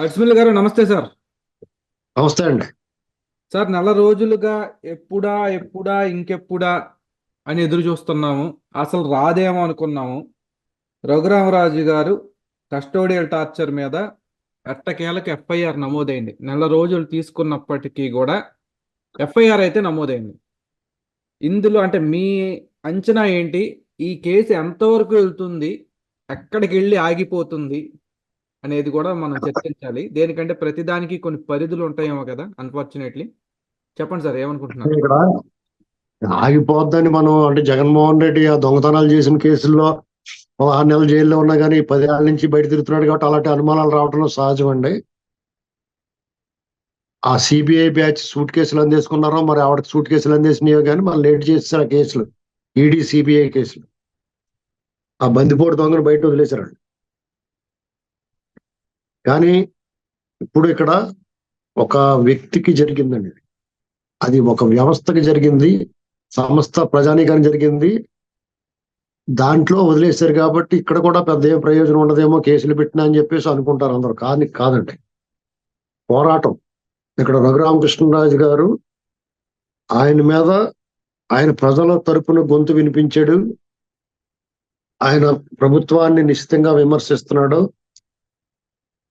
అజ్మల్ గారు నమస్తే సార్. నమస్తే అండి. సార్ నెల రోజులుగా ఎప్పుడా ఎప్పుడా ఇంకెప్పుడా అని ఎదురు చూస్తున్నాము. అసలు రాదేమో అనుకున్నాము. రఘురామరాజు గారు కస్టోడియల్ టార్చర్ మీద ఎట్టకేలకు ఎఫ్ఐఆర్ నమోదైంది. నెల రోజులు తీసుకున్నప్పటికీ కూడా ఎఫ్ఐఆర్ అయితే నమోదైంది. ఇందులో అంటే మీ అంచనా ఏంటి? ఈ కేసు ఎంతవరకు వెళ్తుంది? ఎక్కడికి వెళ్ళి ఆగిపోతుంది? అనేది కూడా మనం చర్చించాలి. దేనికంటే ప్రతిదానికి కొన్ని పరిధులు ఉంటాయేమో కదా అన్ఫార్చునేట్లీ చెప్పండి సార్ ఏమనుకుంటున్నారు? ఇక్కడ ఆగిపోద్దని మనం అంటే జగన్మోహన్ రెడ్డి ఆ దొంగతనాలు చేసిన కేసుల్లో పదహారు నెలలు జైల్లో ఉన్నా కానీ పదేళ్ళ నుంచి బయట తిరుగుతున్నాడు కాబట్టి అలాంటి అనుమానాలు రావటం సహజం అండి ఆ సిబిఐ బ్యాచ్ సూట్ కేసులు అందేసుకున్నారో మరి ఆవిడకి సూట్ కేసులు అందేసినాయో కానీ మళ్ళీ లేట్ చేస్తారు ఆ కేసులు. ఈడీ సిబిఐ కేసులు. ఆ బందిపోటు దొంగను బయట వదిలేశారండి. కానీ ఇప్పుడు ఇక్కడ ఒక వ్యక్తికి జరిగిందండి అది ఒక వ్యవస్థకి జరిగింది సంస్థ ప్రజానీకానికి జరిగింది. దాంట్లో వదిలేశారు కాబట్టి ఇక్కడ కూడా పెద్ద ఏం ప్రయోజనం ఉండదేమో కేసులు పెట్టినా అని చెప్పేసి అనుకుంటారు అందరు. కాదు కాదండి. పోరాటం. ఇక్కడ రఘురామకృష్ణరాజు గారు ఆయన మీద ఆయన ప్రజల తరపున గొంతు వినిపించాడు. ఆయన ప్రభుత్వాన్ని నిశ్చితంగా విమర్శిస్తున్నాడు.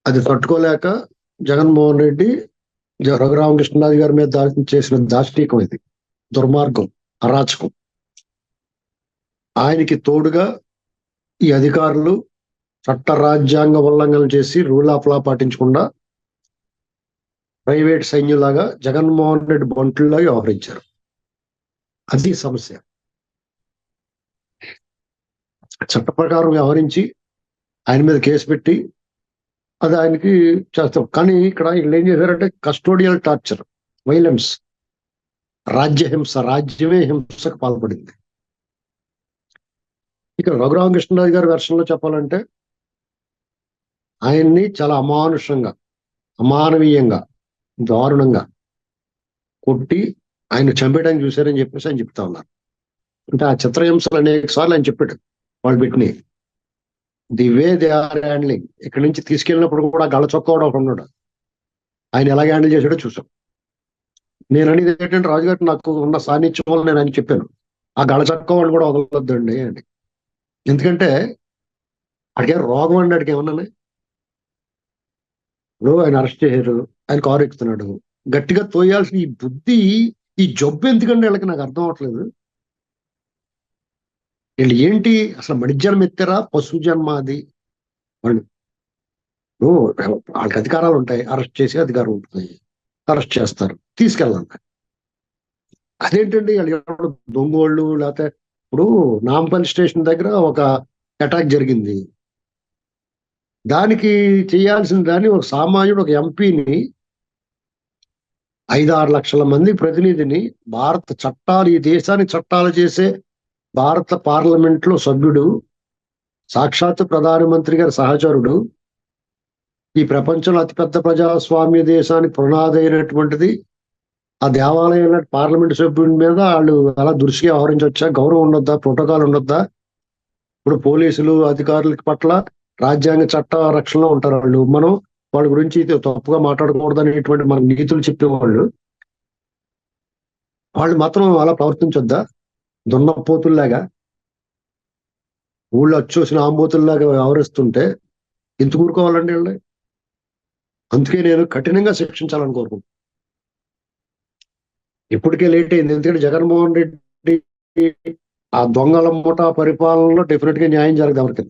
అది తట్టుకోలేక జగన్మోహన్ రెడ్డి జ- రఘురామకృష్ణరాజు గారి మీద దా- చేసిన దాష్టీకం ఇది. దుర్మార్గం అరాచకం. ఆయనకి తోడుగా ఈ అధికారులు చట్ట రాజ్యాంగ ఉల్లంఘనలు చేసి రూల్ ఆఫ్ లా పాటించకుండా ప్రైవేట్ సైన్యులాగా జగన్మోహన్ రెడ్డి బంటుల్లాగా వ్యవహరించారు. అది సమస్య. చట్ట ప్రకారం వ్యవహరించి ఆయన మీద కేసు పెట్టి అది ఆయనకి చేస్తాం. కానీ ఇక్కడ వీళ్ళు ఏం చేశారంటే కస్టోడియల్ టార్చర్ వైలెన్స్ రాజ్యహింస రాజ్యమే హింసకు పాల్పడింది. ఇక్కడ రఘురామకృష్ణరాజు గారి వెర్షన్లో చెప్పాలంటే ఆయన్ని చాలా అమానుషంగా అమానవీయంగా దారుణంగా కొట్టి ఆయన చంపేయడానికి చూశారని చెప్పేసి ఆయన చెప్తా ఉన్నారు. అంటే ఆ చిత్రహింసలు అనేక సార్లు ఆయన చెప్పాడు వాళ్ళు పెట్టినాయి the way they are handling ఇక్కడి నుంచి తీసుకెళ్ళినప్పుడు కూడా గళ్ళ చొక్కా కూడా ఉన్నాడు. ఆయన ఎలా హ్యాండిల్ చేశాడో చూసాం. నేను అనేది ఏంటంటే రాజుగారు నాకు ఉన్న సాన్నిధ్యం వల్ల నేను ఆయన చెప్పాను. ఆ గళ్ళ చొక్కా కూడా వదలొద్దండి అని. ఎందుకంటే అడిగే రోగం అండి అడిగి ఏమన్నా? ఇప్పుడు ఆయన అరెస్ట్ చేశారు. ఆయన కారు ఎక్కుతున్నాడు. గట్టిగా తోయాల్సిన ఈ బుద్ధి ఈ జబ్బు ఎందుకండి వీళ్ళకి? నాకు అర్థం అవట్లేదు వీళ్ళు ఏంటి? అసలు మడి జన్మ ఎత్తారా? పశు జన్మ అది? వాళ్ళు వాళ్ళకి అధికారాలు ఉంటాయి. అరెస్ట్ చేసే అధికారం ఉంటుంది. అరెస్ట్ చేస్తారు. తీసుకెళ్ళండి అదేంటండి? వాళ్ళు దొంగోళ్ళు లేకపోతే ఇప్పుడు నాంపల్లి స్టేషన్ దగ్గర ఒక అటాక్ జరిగింది. దానికి చేయాల్సిన దాన్ని ఒక సామాన్యుడు ఒక ఎంపీని ఐదు ఆరు లక్షల మంది ప్రతినిధిని భారత చట్టాలు ఈ దేశానికి చట్టాలు చేసే భారత పార్లమెంట్లో సభ్యుడు సాక్షాత్ ప్రధానమంత్రి గారి సహచరుడు ఈ ప్రపంచంలో అతిపెద్ద ప్రజాస్వామ్య దేశానికి పునాదైనటువంటిది ఆ దేవాలయం పార్లమెంట్ సభ్యుడి మీద వాళ్ళు అలా దృష్టిగా వ్యవహరించవచ్చా గౌరవం ఉండొద్దా? ప్రోటోకాల్ ఉండొద్దా? ఇప్పుడు పోలీసులు అధికారుల పట్ల రాజ్యాంగ చట్ట రక్షణలో ఉంటారు వాళ్ళు. మనం వాళ్ళ గురించి తప్పుగా మాట్లాడకూడదు అనేటువంటి మన నీతులు చెప్పేవాళ్ళు. వాళ్ళు మాత్రం అలా ప్రవర్తించొద్దా? దున్నపోతుల్లాగా ఊళ్ళో చూసిన ఆంబోతుల్లాగా వ్యవహరిస్తుంటే ఎందుకు ఊరుకోవాలండి వీళ్ళని? అందుకే నేను కఠినంగా శిక్షించాలని కోరుకుంటున్నాను. ఇప్పటికే లేట్ అయింది. ఎందుకంటే జగన్మోహన్ రెడ్డి ఆ దొంగల మూట పరిపాలనలో డెఫినెట్గా న్యాయం జరగదు ఎవరికి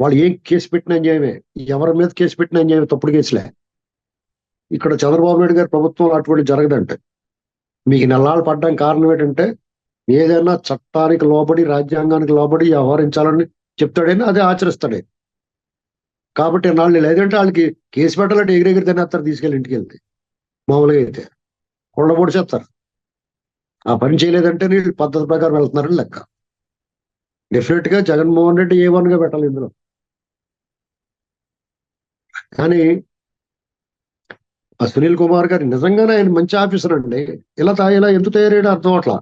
వాళ్ళు ఏం కేసు పెట్టిన న్యాయమే. ఎవరి మీద కేసు పెట్టిన న్యాయమే. తప్పుడు కేసులే. ఇక్కడ చంద్రబాబు నాయుడు గారి ప్రభుత్వం అటువంటి జరగదంటే. మీకు నెలలు పడ్డానికి కారణం ఏంటంటే ఏదైనా చట్టానికి లోబడి రాజ్యాంగానికి లోబడి వ్యవహరించాలని చెప్తాడని అదే ఆచరిస్తాడే. కాబట్టి నాళ్ళు లేదంటే వాళ్ళకి కేసు పెట్టాలంటే ఎగిరెగిరి తినేస్తారు తీసుకెళ్ళి ఇంటికి వెళ్తే. మామూలుగా అయితే. కొండబొడి చేస్తారు ఆ పని చేయలేదంటే నీళ్ళు పద్ధతి ప్రకారం వెళ్తున్నారని లెక్క. డెఫినెట్గా జగన్మోహన్ రెడ్డి ఏ వన్గా పెట్టాలి ఇందులో. కానీ ఆ సునీల్ కుమార్ గారు నిజంగానే ఆయన మంచి ఆఫీసర్ అండి. ఇలా తా- ఇలా ఎందుకు తయారయ్యాడో అర్థం అవట్లా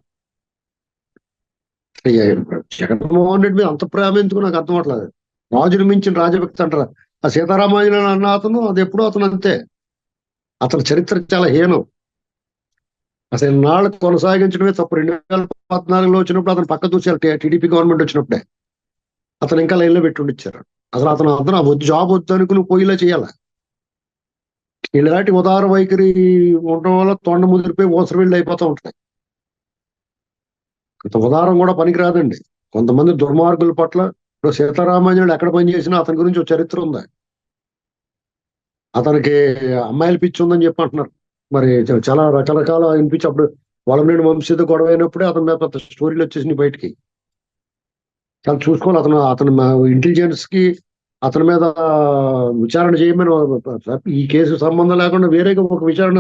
జగన్మోహన్ రెడ్డి మీద అంత ప్రేమ ఎందుకు? నాకు అర్థం అవట్లేదు. రాజును మించిన రాజభక్తి అంటారు? ఆ సీతారామాంజనేయులు అన్న అతను అది ఎప్పుడు అతను అంతే. అతని చరిత్ర చాలా హీనం. అసలు నాళ్ళు కొనసాగించడమే తప్పు. రెండు వేల పద్నాలుగులో వచ్చినప్పుడు అతను పక్క చూసారు టీడీపీ గవర్నమెంట్ వచ్చినప్పుడే. అతను ఇంకా లైన్లో పెట్టుండిచ్చారు అసలు అతను అతను ఆ వద్దు జాబ్ వద్దు అనుకుని పోయిలా చేయాలి? ఇలాంటి ఉదార వైఖరి ఉండడం వల్ల తొండ ముదిరిపోయి ఓసరి అయిపోతూ ఉంటాయి. ఇంత ఉదారం కూడా పనికిరాదండి. కొంతమంది దుర్మార్గుల పట్ల ఇప్పుడు సీతారామాంజనుడు ఎక్కడ పనిచేసినా అతని గురించి ఒక చరిత్ర ఉంది. అతనికి అమ్మాయిలు పిచ్చి ఉందని చెప్పి అంటున్నారు. మరి చాలా రకరకాల వినిపించి అప్పుడు వలమనేని వంశీతో గొడవ అయినప్పుడే అతని మీద పెద్ద స్టోరీలు వచ్చేసినాయి బయటికి. చాలా చూసుకోవాలి అతను అతను ఇంటెలిజెన్స్కి అతని మీద విచారణ చేయమని ఈ కేసు సంబంధం లేకుండా వేరేగా ఒక విచారణ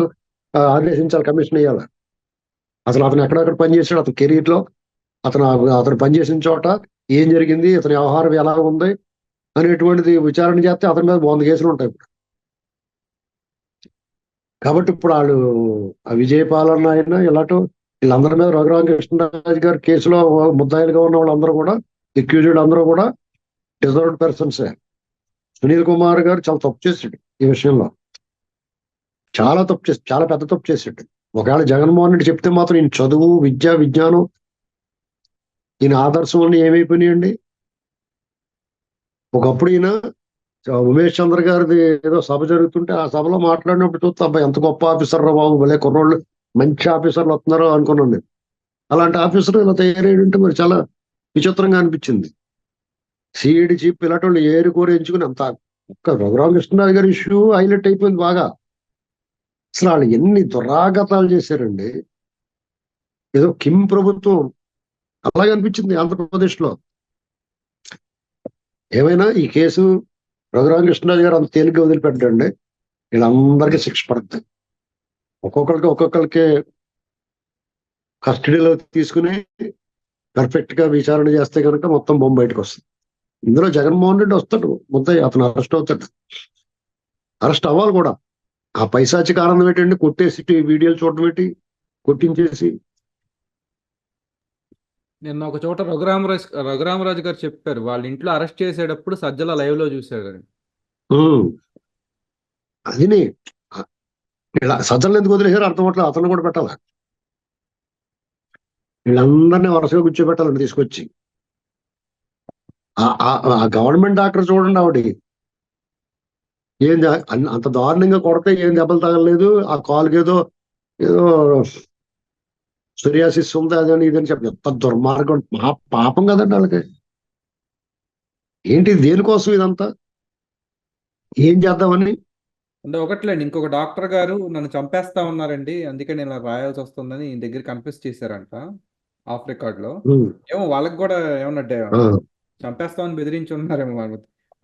ఆదేశించాలి కమిషన్ వేయాలి అసలు అతను ఎక్కడెక్కడ పనిచేసాడు అతని కెరీర్లో. అతను అతను పనిచేసిన చోట ఏం జరిగింది అతని వ్యవహారం ఎలా ఉంది అనేటువంటిది విచారణ చేస్తే అతని మీద వంద కేసులు ఉంటాయి ఇప్పుడు. కాబట్టి ఇప్పుడు వాళ్ళు ఆ విజయపాలన అయినా ఇలాంటి వీళ్ళందరి మీద రఘురామకృష్ణరాజు గారి కేసులో ముద్దాయిలుగా ఉన్న వాళ్ళందరూ కూడా ఎక్యూజ్డ్ అందరూ కూడా డిజర్వ్డ్ పర్సన్స్ సునీల్ కుమార్ గారు చాలా తప్పు చేసాడు ఈ విషయంలో. చాలా తప్పు చేసి చాలా పెద్ద తప్పు చేసాడు ఒకవేళ జగన్మోహన్ రెడ్డి చెప్తే మాత్రం ఈయన చదువు విద్య విజ్ఞానం ఈయన ఆదర్శం అన్ని ఏమైపోయినాయండి? ఒకప్పుడు ఈయన ఉమేష్ చంద్ర గారిది ఏదో సభ జరుగుతుంటే ఆ సభలో మాట్లాడినప్పుడు చూస్తే అబ్బాయి ఎంత గొప్ప ఆఫీసర్ రా బాబు భలే కుర్రోళ్ళు మంచి ఆఫీసర్లు వస్తున్నారో అనుకున్నాను నేను. అలాంటి ఆఫీసర్ ఇలా తయారయ్యంటే మరి చాలా విచిత్రంగా అనిపించింది. సిఐడి చీఫ్ ఇలాంటి వాళ్ళు ఏరు కోరి ఎంచుకుని అంత ఒక్క రఘురామకృష్ణరాజు గారి ఇష్యూ హైలైట్ అయిపోయింది బాగా. అసలు వాళ్ళు ఎన్ని దురాగతాలు చేశారండి? ఏదో కిమ్ ప్రభుత్వం అలాగే అనిపించింది ఆంధ్రప్రదేశ్లో ఏమైనా ఈ కేసు రఘురామకృష్ణరాజు గారు అంత తేలిగ్గా వదిలిపెట్టండి వీళ్ళందరికీ శిక్ష పడుతుంది ఒక్కొక్కరికి ఒక్కొక్కరికి కస్టడీలో తీసుకుని పర్ఫెక్ట్గా విచారణ చేస్తే కనుక మొత్తం బొమ్మ బయటకు వస్తుంది. ఇందులో జగన్మోహన్ రెడ్డి వస్తాడు ముద్దయ్య అతను అరెస్ట్ అవుతాడు. అరెస్ట్ అవ్వాలి కూడా. ఆ పైశాచిక ఆనందం ఏంటండి కొట్టేసి వీడియోలు చూడడం ఏంటి? కొట్టించేసి. నిన్న ఒక చోట రఘురామరాజు రఘురామరాజు గారు చెప్పారు వాళ్ళ ఇంట్లో అరెస్ట్ చేసేటప్పుడు సజ్జల లైవ్లో చూశాడని ఉమ్. అదిని సజ్జలు ఎందుకు వదిలేసారు అర్థం అవట్లేదు అతను కూడా పెట్టాలి? వీళ్ళందరినీ వరుసగా కూర్చోబెట్టాలని తీసుకొచ్చి. ఆ గవర్నమెంట్ డాక్టర్ చూడండి ఆవిడ ఏం అంత దారుణంగా కొడితే ఏం దెబ్బలు తగలలేదు? ఆ కాలుకి ఏదో ఏదో సూర్యాసిస్ ఉంది అదని ఇదని చెప్పి ఎంత దుర్మార్గం. మా పాపం కదండి వాళ్ళకి ఏంటి దేనికోసం ఇదంతా? ఏం చేద్దామని? అంటే ఒకట్లేండి ఇంకొక డాక్టర్ గారు నన్ను చంపేస్తా ఉన్నారండి. అందుకే నేను ఇలా రాయాల్సి వస్తుందని దగ్గర కన్ఫ్యూస్ చేశారంట ఆఫ్ రికార్డ్లో ఏమో వాళ్ళకి కూడా ఏమన్నా చంపేస్తామని బెదిరించి ఉన్నారేమో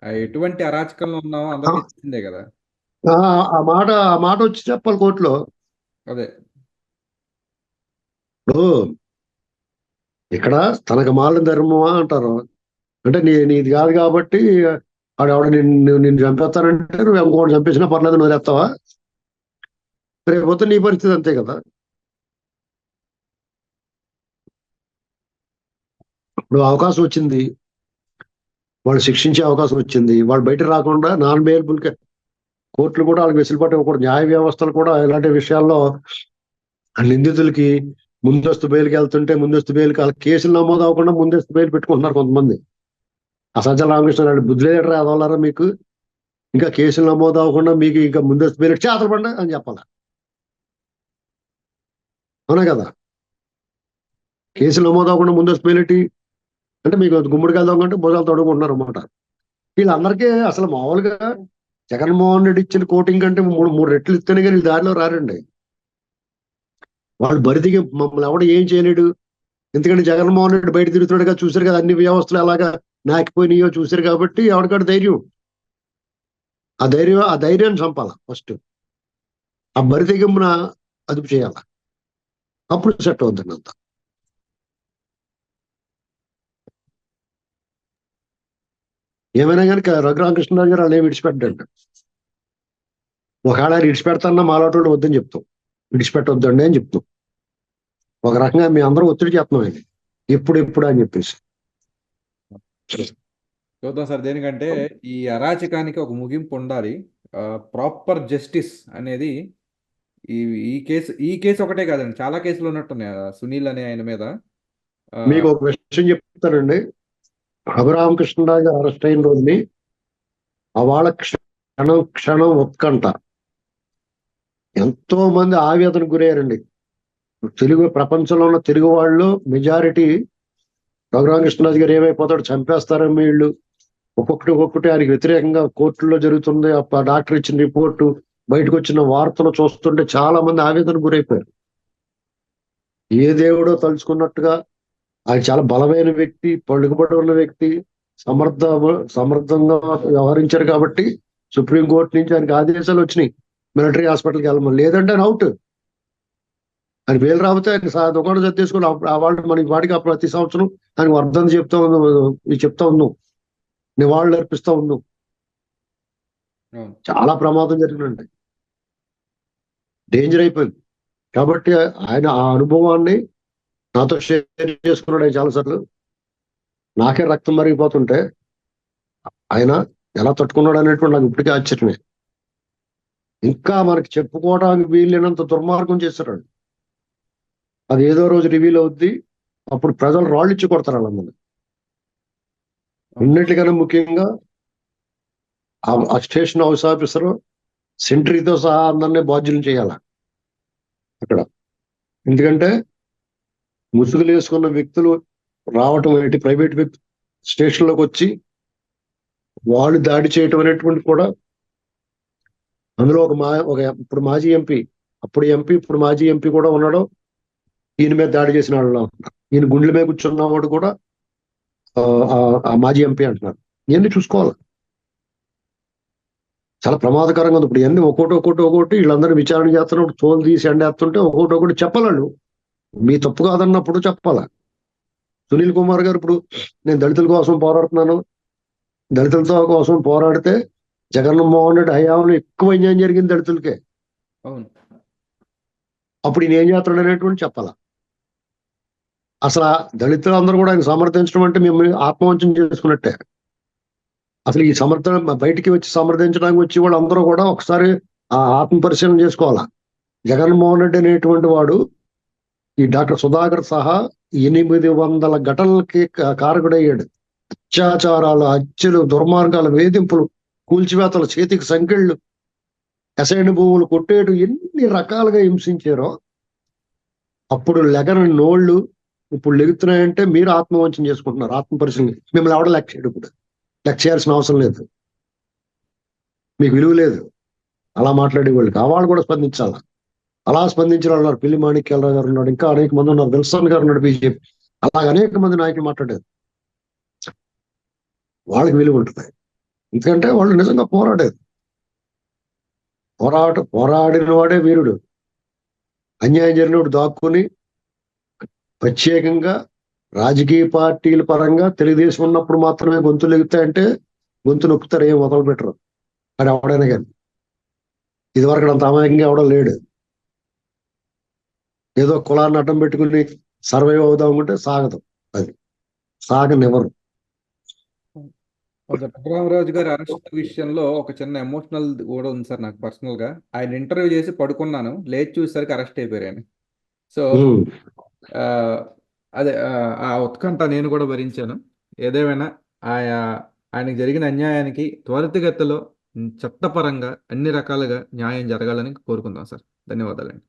ఎటువంటి అరాచకంలో ఉన్నామో అందరికీ తెలిసిందే కదా. ఆ మాట ఆ మాట వచ్చి చెప్పాలి కోర్టులో. అదే. ఇప్పుడు ఇక్కడ తనకు మాలిన ధర్మమా అంటారు. అంటే నీ నీది కాదు కాబట్టి ఆవిడ నిన్ను నిన్ను చంపేస్తానంటే నువ్వు ఇంకోటి చంపేసినా పర్లేదు నువ్వు వదిలేస్తావా? రేపు నీ పరిస్థితి అంతే కదా. ఇప్పుడు అవకాశం వచ్చింది. వాళ్ళు శిక్షించే అవకాశం వచ్చింది. వాళ్ళు బయట రాకుండా నాన్ బేయబుల్ కోర్టులు కూడా వాళ్ళకి వెసులుబాటు ఇవ్వకూడదు. న్యాయ వ్యవస్థలు కూడా ఇలాంటి విషయాల్లో ఆ నిందితులకి ముందస్తు బెయిల్కి వెళ్తుంటే ముందస్తు బెయిల్కి వాళ్ళ కేసులు నమోదు అవ్వకుండా ముందస్తు బెయిల్ పెట్టుకుంటున్నారు కొంతమంది. అసంచల రామకృష్ణ రెడ్డి బుద్ధి లేడరా అదవలరా మీకు? ఇంకా కేసులు నమోదు అవ్వకుండా మీకు ఇంకా ముందస్తు బెయిల్ చేతలు అని చెప్పాలి? అవునా కదా? కేసులు నమోదు అవ్వకుండా ముందస్తు బెయిల్ అంటే మీకు గుమ్మడికి వెళ్దాం అంటే భుజాలు అన్నమాట. వీళ్ళందరికీ అసలు మామూలుగా జగన్మోహన్ రెడ్డి ఇచ్చిన కోటింగ్ కంటే మూడు మూడు రెట్లు ఇస్తేనే కానీ దారిలో రారండి. వాళ్ళు బరిదిగి మమ్మల్ని ఎవడు ఏం చేయలేడు. ఎందుకంటే జగన్మోహన్ రెడ్డి బయట తిరుగుతున్నాడుగా చూశారు కదా అన్ని వ్యవస్థలు ఎలాగా నాకిపోయినాయో చూశారు కాబట్టి ఎవరికాడు ధైర్యం? ఆ ధైర్యం ఆ ధైర్యాన్ని చంపాల ఫస్ట్. ఆ బరిదిగింపున అదుపు చేయాల. అప్పుడు సెట్ అవుతుంది అంత. ఏమైనా కనుక రఘురామకృష్ణరాజు గారు ఏమి విడిచిపెట్టండి ఒకవేళ ఆయన విడిచిపెడతాన్నా మాలాటోడు వద్దని చెప్తాం. విడిచిపెట్టొద్దండి అని చెప్తాం. ఒక రకంగా మీ అందరూ ఒత్తిడి చేస్తున్నాం ఆయన ఎప్పుడు ఎప్పుడు అని చెప్పేసి. చూద్దాం సార్ దేనికంటే ఈ అరాచకానికి ఒక ముగింపు ఉండాలి. ప్రాపర్ జస్టిస్ అనేది ఈ ఈ కేసు ఈ కేసు ఒకటే కాదండి. చాలా కేసులు ఉన్నట్టున్నాయి. సునీల్ అనే ఆయన మీద. మీకు ఒక విషయం చెప్తానండి. రఘురామకృష్ణరాజు అరెస్ట్ అయిన రోజుని అవాళ క్షణం క్షణం ఉత్కంఠ ఎంతో మంది ఆవేదన గురయ్యారండి. తెలుగు ప్రపంచంలో ఉన్న తెలుగు వాళ్ళు మెజారిటీ రఘురామకృష్ణరాజు గారు ఏమైపోతాడు చంపేస్తారని వీళ్ళు. ఒక్కొక్కటి ఒక్కొక్కటి ఆయనకి వ్యతిరేకంగా కోర్టుల్లో జరుగుతుంది. ఆ డాక్టర్ ఇచ్చిన రిపోర్టు బయటకు వచ్చిన వార్తలు చూస్తుంటే చాలా మంది ఆవేదన గురైపోయారు. ఏ దేవుడో తలుచుకున్నట్టుగా ఆయన చాలా బలమైన వ్యక్తి పలుకుబడి ఉన్న వ్యక్తి సమర్థ సమర్థంగా వ్యవహరించారు కాబట్టి సుప్రీంకోర్టు నుంచి ఆయనకి ఆదేశాలు వచ్చినాయి. మిలిటరీ హాస్పిటల్కి వెళ్ళమని. లేదంటే ఆయన అవుట్. ఆయన వేలు రాబోతే ఆయన దుకాణం ఆ వాళ్ళు మనకి వాటికి ఆ ప్రతి సంవత్సరం ఆయన వర్ధన చెప్తా ఉన్నాం చెప్తా ఉన్నాం నివాళులు అర్పిస్తా ఉన్నాం చాలా ప్రమాదం జరిగినండి డేంజర్ అయిపోయింది. కాబట్టి ఆయన ఆ అనుభవాన్ని నాతో షేర్ చేసుకున్నాడు చాలా చాలాసార్లు నాకే రక్తం మరిగిపోతుంటే ఆయన ఎలా తట్టుకున్నాడు అనేటువంటి నాకు ఇప్పటికే ఆశ్చర్యమే. ఇంకా మనకి చెప్పుకోవడానికి వీలైనంత దుర్మార్గం చేశాడు. అది ఏదో రోజు రివీల్ అవుద్ది. అప్పుడు ప్రజలు రాళ్ళు ఇచ్చి కొడతారు వాళ్ళందరినీ అన్నిటికన్నా ముఖ్యంగా ఆ స్టేషన్ హౌస్ ఆఫీసర్ సెంట్రీతో సహా అందరినీ బాధ్యులు చేయాల? అక్కడ. ఎందుకంటే ముసుగులు వేసుకున్న వ్యక్తులు రావటం ఏంటి ప్రైవేట్ వ్యక్తి స్టేషన్లోకి వచ్చి వాళ్ళు దాడి చేయటం అనేటువంటి కూడా అందులో ఒక మా ఒక ఇప్పుడు మాజీ ఎంపీ అప్పుడు ఎంపీ ఇప్పుడు మాజీ ఎంపీ కూడా ఉన్నాడు. ఈయన మీద దాడి చేసిన వాళ్ళు ఈయన గుండెల మీద కూర్చున్నవాడు కూడా ఆ, మాజీ ఎంపీ అంటున్నారు. ఇవన్నీ చూసుకోవాలి. చాలా ప్రమాదకరంగా ఉంది. ఇప్పుడు ఇవన్నీ ఒక్కోటి ఒక్కోటి ఒక్కోటి వీళ్ళందరూ విచారణ చేస్తున్నప్పుడు తోలు తీసి ఎండేస్తుంటే ఒక్కోటి ఒకటి చెప్పలేడు మీ తప్పు కాదన్నప్పుడు చెప్పాల? సునీల్ కుమార్ గారు ఇప్పుడు నేను దళితుల కోసం పోరాడుతున్నాను. దళితులతో కోసం పోరాడితే జగన్మోహన్ రెడ్డి హయాంలో ఎక్కువ అన్యాయం జరిగింది దళితులకే. అవును. అప్పుడు ఈయన ఏం చేస్తున్నాడు అనేటువంటి చెప్పాల? అసలు ఆ దళితులు అందరూ కూడా ఆయన సమర్థించడం అంటే మిమ్మల్ని ఆత్మవంచన చేసుకున్నట్టే. అసలు ఈ సమర్థన బయటికి వచ్చి సమర్థించడానికి వచ్చి వాళ్ళందరూ కూడా ఒకసారి ఆ ఆత్మ పరిశీలన చేసుకోవాలా జగన్మోహన్ రెడ్డి అనేటువంటి వాడు ఈ డాక్టర్ సుధాకర్ సహా ఎనిమిది వందల ఘటనలకి కారకుడయ్యాడు. అత్యాచారాలు హత్యలు దుర్మార్గాలు వేధింపులు కూల్చివేతలు చేతికి సంకెళ్ళు అసైన్ భూములు కొట్టేటు ఎన్ని రకాలుగా హింసించారో. అప్పుడు లెగన నోళ్ళు ఇప్పుడు లెగుతున్నాయంటే మీరు ఆత్మవంచం చేసుకుంటున్నారు ఆత్మ పరిశీలన. మిమ్మల్ని ఎవడ లెక్క చేయడు ఇప్పుడు. లెక్క చేయాల్సిన అవసరం లేదు. మీకు విలువ లేదు. అలా మాట్లాడే వాళ్ళకి ఆ వాళ్ళు కూడా స్పందించాలా? అలా స్పందించిన వాళ్ళు ఉన్నారు. పిల్లి మాణిక్యాలరావు గారు ఉన్నాడు. ఇంకా అనేక మంది ఉన్నారు. విల్సన్ గారు ఉన్నాడు బీజేపీ. అలాగ అనేక మంది నాయకులు మాట్లాడారు. వాళ్ళకి విలువ ఉంటుంది. ఎందుకంటే వాళ్ళు నిజంగా పోరాడారు. పోరాట పోరాడిన వాడే వీరుడు. అన్యాయం జరిగినప్పుడు దాక్కుని ప్రత్యేకంగా రాజకీయ పార్టీల పరంగా తెలుగుదేశం ఉన్నప్పుడు మాత్రమే గొంతులు ఎగుతాయంటే గొంతు నొక్కుతారు. ఏం మొదలు పెట్టరు అది ఎవడైనా కానీ. ఇదివరకు అంత అమాయకంగా ఎవడం లేడు. ఏదో కులాన్ని అడ్డం పెట్టుకుని సర్వైవ్ అవుదాం అనుకుంటే సాగదు అది. సాగనివ్వరు. రఘురామరాజు గారి అరెస్ట్ విషయంలో ఒక చిన్న ఎమోషనల్ కూడా ఉంది సార్ నాకు పర్సనల్గా. ఆయన ఇంటర్వ్యూ చేసి పడుకున్నాను లేచి చూసేసరికి అరెస్ట్ అయిపోయారు ఆయన. సో అదే ఆ, ఆ ఉత్కంఠ నేను కూడా భరించాను. ఏదేమైనా ఆయా ఆయనకు జరిగిన అన్యాయానికి త్వరితగతిలో చట్టపరంగా అన్ని రకాలుగా న్యాయం జరగాలని కోరుకుందాం సార్. ధన్యవాదాలండి.